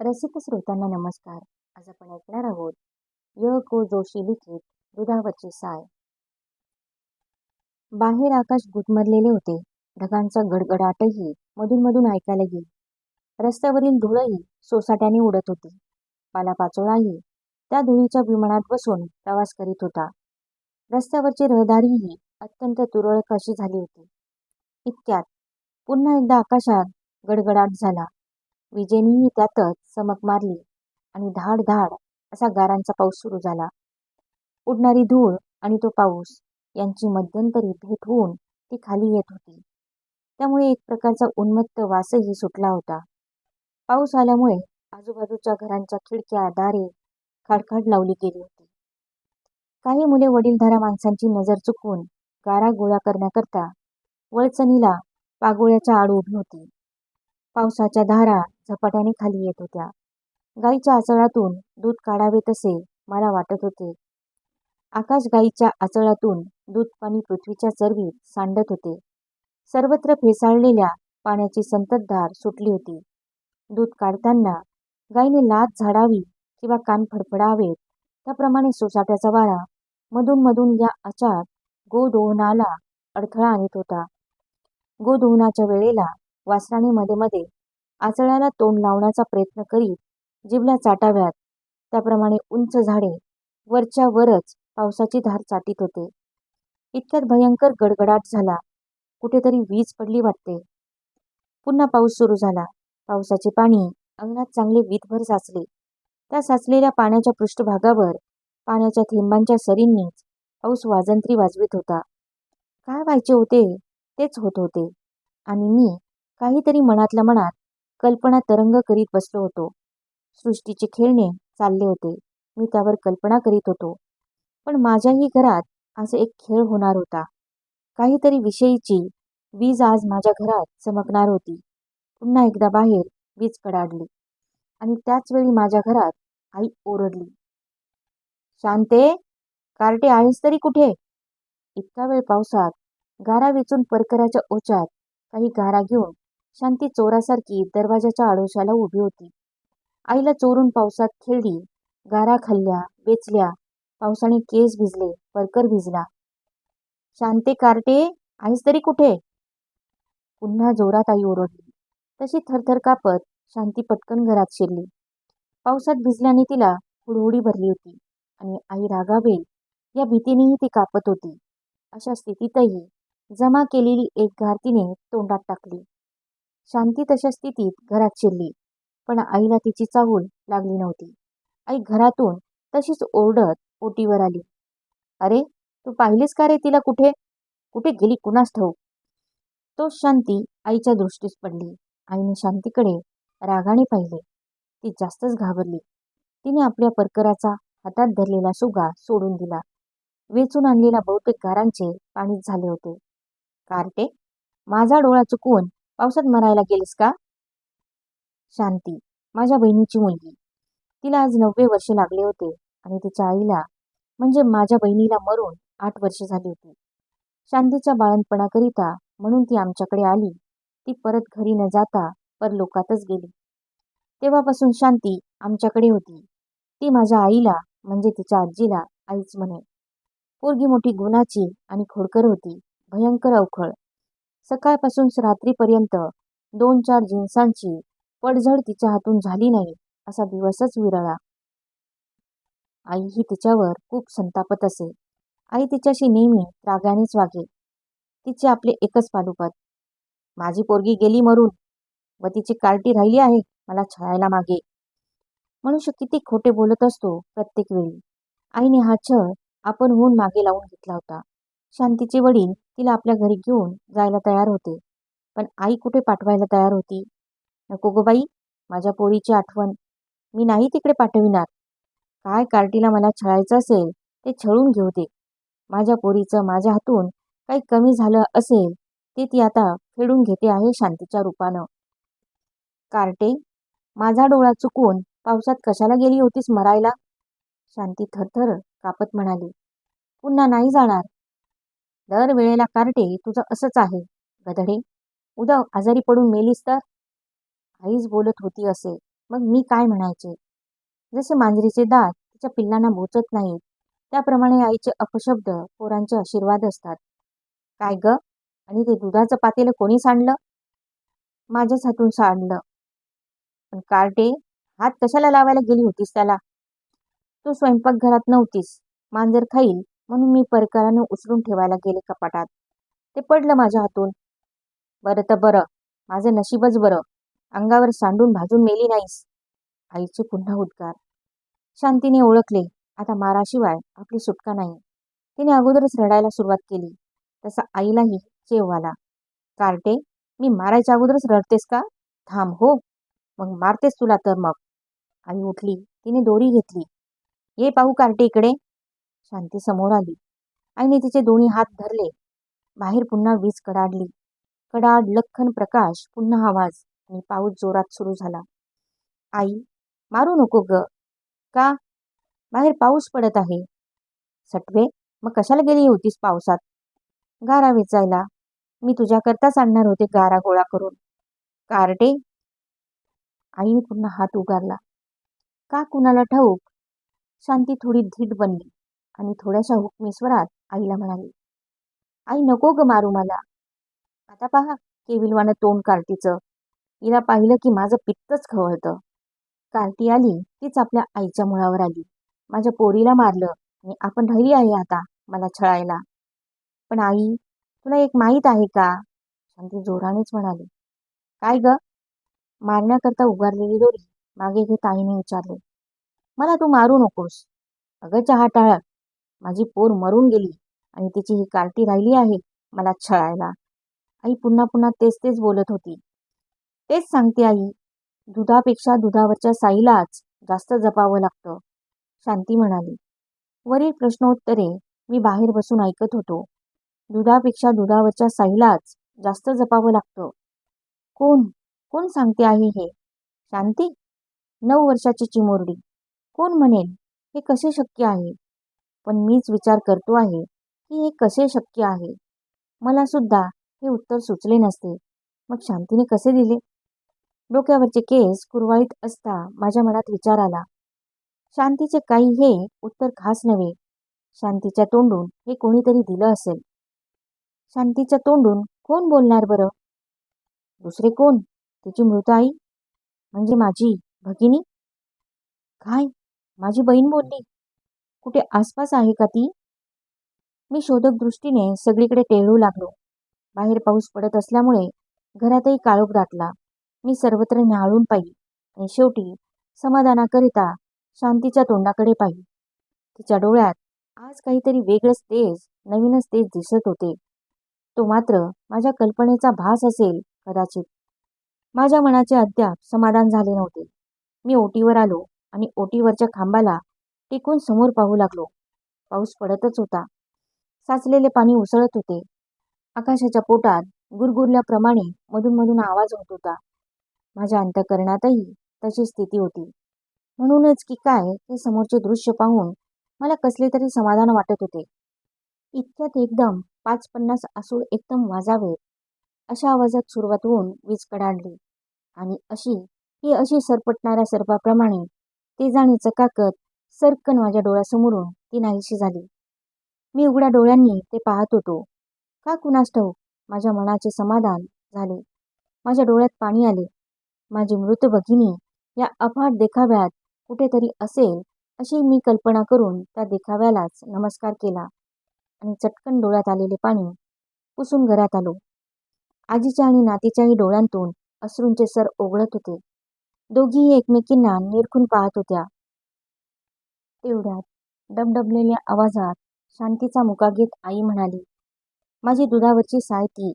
रसिक श्रोतांना नमस्कार. आज आपण ऐकणार आहोत य को जोशी लिखित दुधावरची साय. बाहेर आकाश गुदमरलेले होते. ढगांचा गडगडाटही मधून मधून ऐकायला येईल. रस्त्यावरील धुळही सोसाट्याने उडत होती. पालापाचोळाही त्या धुळीच्या विमानात बसून प्रवास करीत होता. रस्त्यावरची रहदारीही अत्यंत तुरळक अशी झाली होती. इतक्यात पुन्हा एकदा आकाशात गडगडाट झाला. विजेनीही त्यातच चमक मारली आणि धाड धाड असा गारांचा पाऊस सुरू झाला. उडणारी धूळ आणि तो पाऊस यांची मध्यंतरी भेट होऊन ती खाली येत होती. त्यामुळे एक प्रकारचा उन्मत्त वासही सुटला होता. पाऊस आल्यामुळे आजूबाजूच्या घरांच्या खिडक्या दारे खाडखाड लावली गेली होती. काही मुले वडीलधारा माणसांची नजर चुकवून गारा गोळा करण्याकरता वळचणीला पागोळ्याच्या आड उभी होती. पावसाच्या धारा झपाट्याने खाली येत होत्या. गाईच्या आचळातून दूध काढावे तसे मला वाटत होते. आकाश गाईच्या आचळातून दूध पाणी पृथ्वीच्या चरवीत सांडत होते. सर्वत्र फेसाळलेल्या पाण्याची संततधार सुटली होती. दूध काढताना गाईने लात झाडावी किंवा कान फडफडावेत त्याप्रमाणे सोसाट्याचा वारा मधून मधून या आचात गोदोहनाला अडथळा आणत होता. गोदोहनाच्या वेळेला वासराने मध्ये मध्ये आचळ्याला तोंड लावण्याचा प्रयत्न करीत जिबल्या चाटाव्यात. त्याप्रमाणे उंच झाडे वरच्या वरच पावसाची धार चाटीत होते. इतक्यात भयंकर गडगडाट झाला. कुठेतरी वीज पडली वाटते. पुन्हा पाऊस सुरू झाला. पावसाचे पाणी अंगणात चांगले वीतभर साचले. त्या साचलेल्या पाण्याच्या पृष्ठभागावर पाण्याच्या थेंबांच्या सरींनीच पाऊस वाजंत्री वाजवीत होता. काय व्हायचे होते? तेच होत होते. आणि मी काहीतरी मनातल्या मनात कल्पना तरंग करीत बसलो होतो. सृष्टीचे खेळणे चालले होते. मी त्यावर कल्पना करीत होतो. पण माझ्याही घरात आज एक खेळ होणार होता. काहीतरी विषयीची वीज आज माझ्या घरात चमकणार होती. पुन्हा एकदा बाहेर वीज कडाडली आणि त्याच वेळी माझ्या घरात आई ओरडली. शांते कार्टे आहेस तरी कुठे? इतका वेळ पावसात गारा वेचून परकराच्या ओचात काही गारा घेऊन शांती चोरासारखी दरवाजाच्या आडोशाला उभी होती. आईला चोरून पावसात खेळली गारा खाल्ल्या वेचल्या पावसाने केस भिजले परकर भिजला. शांते कार्टे आहेस तरी कुठे? पुन्हा जोरात आई ओरडली. तशी थरथर कापत शांती पटकन घरात शिरली. पावसात भिजल्याने तिला हुडहुडी भरली होती आणि आई रागावेल या भीतीनेही ती कापत होती. अशा स्थितीतही जमा केलेली एक घार तिने तोंडात टाकली. शांती तशा स्थितीत घरात शिरली. पण आईला तिची चाहूल लागली नव्हती. आई घरातून तशीच ओरडत ओटीवर आली. अरे तू पाहिलीस का रे तिला कुठे? कुठे गेली कुणास ठाऊक? तो शांती आईच्या दृष्टीस पडली. आईने शांतीकडे रागाने पाहिले. ती जास्तच घाबरली. तिने आपल्या परकराचा हातात धरलेला सुगा सोडून दिला. वेचून आणलेल्या बहुतेक गारांचे पाणीच झाले होते. कार्टे माझा डोळा चुकवून पावसात मरायला गेलीस का? शांती माझ्या बहिणीची मुलगी. तिला आज नववे वर्ष लागले होते आणि तिच्या आईला म्हणजे माझ्या बहिणीला मरून आठ वर्ष झाली होती. शांतीच्या बाळणपणाकरिता म्हणून ती आमच्याकडे आली. ती परत घरी न जाता परलोकातच गेली. तेव्हापासून शांती आमच्याकडे होती. ती माझ्या आईला म्हणजे तिच्या आजीला आईच म्हणे. पोरगी मोठी गुणाची आणि खोडकर होती. भयंकर अवखळ. सकाळपासून रात्रीपर्यंत दोन चार जिन्सांची पडझड तिच्या हातून झाली नाही असा दिवसच विरळा आई ही तिच्यावर खूप संतापत असे. आई तिच्याशी नेहमी रागानेच वागे. तिचे आपले एकच पालुपत माझी पोरगी गेली मरून व तिची कार्टी राहिली आहे मला छळायला मागे. मनुष्य किती खोटे बोलत असतो प्रत्येक वेळी. आईने हा छळ आपण होऊन मागे लावून घेतला होता. शांतीचे वडील तिला आपल्या घरी घेऊन जायला तयार होते. पण आई कुठे पाठवायला तयार होती? नको गो बाई माझ्या पोरीची आठवण. मी नाही तिकडे पाठविणार. काय कार्टीला मला छळायचं असेल ते छळून घेऊ दे. माझ्या पोरीचं माझ्या हातून काही कमी झालं असेल ते ती आता फेडून घेते आहे शांतीच्या रूपानं. कार्टे माझा डोळा चुकून पावसात कशाला गेली होतीस मरायला? शांती थरथर कापत म्हणाली. पुन्हा नाही जाणार. दर वेळेला कार्टे तुझं असंच आहे. गधडे उद्या आजारी पडून मेलीस तर? आईच बोलत होती असे. मग मी काय म्हणायचे? जसे मांजरीचे दात तिच्या पिल्लांना बोचत नाहीत त्याप्रमाणे आईचे अपशब्द पोरांचे आशीर्वाद असतात. काय ग? आणि ते दुधाचं पातेलं कोणी सांडलं? माझ्याच हातून सांडलं. पण कार्टे हात कशाला लावायला गेली होतीस त्याला? तू स्वयंपाकघरात नव्हतीस. मांजर खाईल म्हणून मी परकारानं उचलून ठेवायला गेले कपाटात. ते पडलं माझ्या हातून. बरं तर बरं. माझं नशीबच बरं. अंगावर सांडून भाजून मेली नाहीस. आईचे पुन्हा उद्गार. शांतीने ओळखले. आता माराशिवाय आपली सुटका नाही. तिने अगोदरच रडायला सुरुवात केली. तसा आईलाही चेव आला. कार्टे मी मारायच्या अगोदरच रडतेस का? थांब हो. मग मारतेस तुला तर मग. आई उठली. तिने दोरी घेतली. ये पाहू कार्टे इकडे. शांती समोर आली. आईने तिचे दोन्ही हात धरले. बाहेर पुन्हा वीज कडाडली. कडाड लखन प्रकाश पुन्हा आवाज आणि पाऊस जोरात सुरू झाला. आई मारू नको ग. का? बाहेर पाऊस पडत आहे. सटवे मग कशाला गेली होतीस पावसात? गारा वेचायला मी तुझ्याकरताच आणणार होते गारा गोळा करून. कारटे? आईने पुन्हा हात उगारला. का कुणाला ठाऊक? शांती थोडी धीट बनली. आणि थोड्याशा हुकमी स्वरात आईला म्हणाली आई नको ग मारू मला. आता पहा केविलवानं तोंड कार्तीचं तिला पाहिलं की माझं पित्तच खवळतं. कार्ती आली तीच आपल्या आईच्या मुळावर आली. माझ्या पोरीला मारलं आणि आपण राहिली आहे आता मला छळायला. पण आई तुला एक माहीत आहे का? शांती जोरानेच म्हणाली काय ग? मारण्याकरता उगारलेली दोरी मागे घेत आईने विचारले मला तू मारू नकोस. अगं चहा टाळक माझी पोर मरून गेली आणि तिची ही कार्टी राहिली आहे मला छळायला. आई पुन्हा पुन्हा तेच तेच बोलत होती. तेच सांगते आई दुधापेक्षा दुधावरच्या साईलाच जास्त जपावं लागतं. शांती म्हणाली. वरील प्रश्नोत्तरे मी बाहेर बसून ऐकत होतो. दुधापेक्षा दुधावरच्या साईलाच जास्त जपावं लागतं. कोण कोण सांगते आहे हे? शांती? नऊ वर्षाची चिमोरडी. कोण म्हणेल? हे कसे शक्य आहे? पण मीच विचार करतो आहे की हे कसे शक्य आहे? मला सुद्धा हे उत्तर सुचले नसते. मग शांतीने कसे दिले? डोक्यावरचे केस कुरवाळीत असता माझ्या मनात विचार आला. शांतीचे काही हे उत्तर खास नव्हे. शांतीच्या तोंडून हे कोणीतरी दिलं असेल. शांतीच्या तोंडून कोण बोलणार बरं? दुसरे कोण? तिची मृत आई? म्हणजे माझी भगिनी? काय? माझी बहीण बोलली. कुठे आसपास आहे का ती? मी शोधक दृष्टीने सगळीकडे टेळू लागलो. बाहेर पाऊस पडत असल्यामुळे घरातही काळोख दाटला. मी सर्वत्र न्याहाळून पाहिली आणि शेवटी समाधानाकरिता शांतीच्या तोंडाकडे पाहिली. तिच्या डोळ्यात आज काहीतरी वेगळंच तेज नवीनच तेज दिसत होते. तो मात्र माझ्या कल्पनेचा भास असेल कदाचित. माझ्या मनाचे अद्याप समाधान झाले नव्हते. मी ओटीवर आलो आणि ओटीवरच्या खांबाला टिकून समोर पाहू लागलो. पाऊस पडतच होता. साचलेले पाणी उसळत होते. आकाशाच्या पोटात गुरगुरल्याप्रमाणे मधून मधून आवाज होत होता. माझ्या अंतकरणातही तशी स्थिती होती. म्हणूनच की काय हे समोरचे दृश्य पाहून मला कसले तरी समाधान वाटत होते. इतक्यात एकदम पाच पन्नास आसूळ एकदम वाजावेत अशा आवाजात सुरुवात होऊन वीज कडाडली. आणि अशी ही अशी सरपटणाऱ्या सर्पाप्रमाणे ते जाणे चकाकत सरकन माझ्या डोळ्यासमोरून ती नाहीशी झाली. मी उघड्या डोळ्यांनी ते पाहत होतो. का कुणास ठाऊक? माझ्या मनाचे समाधान झाले. माझ्या डोळ्यात पाणी आले. माझी मृत भगिनी या अफाट देखाव्यात कुठेतरी असेल अशी मी कल्पना करून त्या देखाव्यालाच नमस्कार केला आणि चटकन डोळ्यात आलेले पाणी पुसून घरात आलो. आजीच्या आणि नातीच्याही डोळ्यांतून अश्रूंचे सर ओघळत होते. दोघीही एकमेकींना निरखून पाहत होत्या. तेवढ्यात डबडबलेल्या आवाजात शांतीचा मुका घेत आई म्हणाली माझी दुधावरची साय ती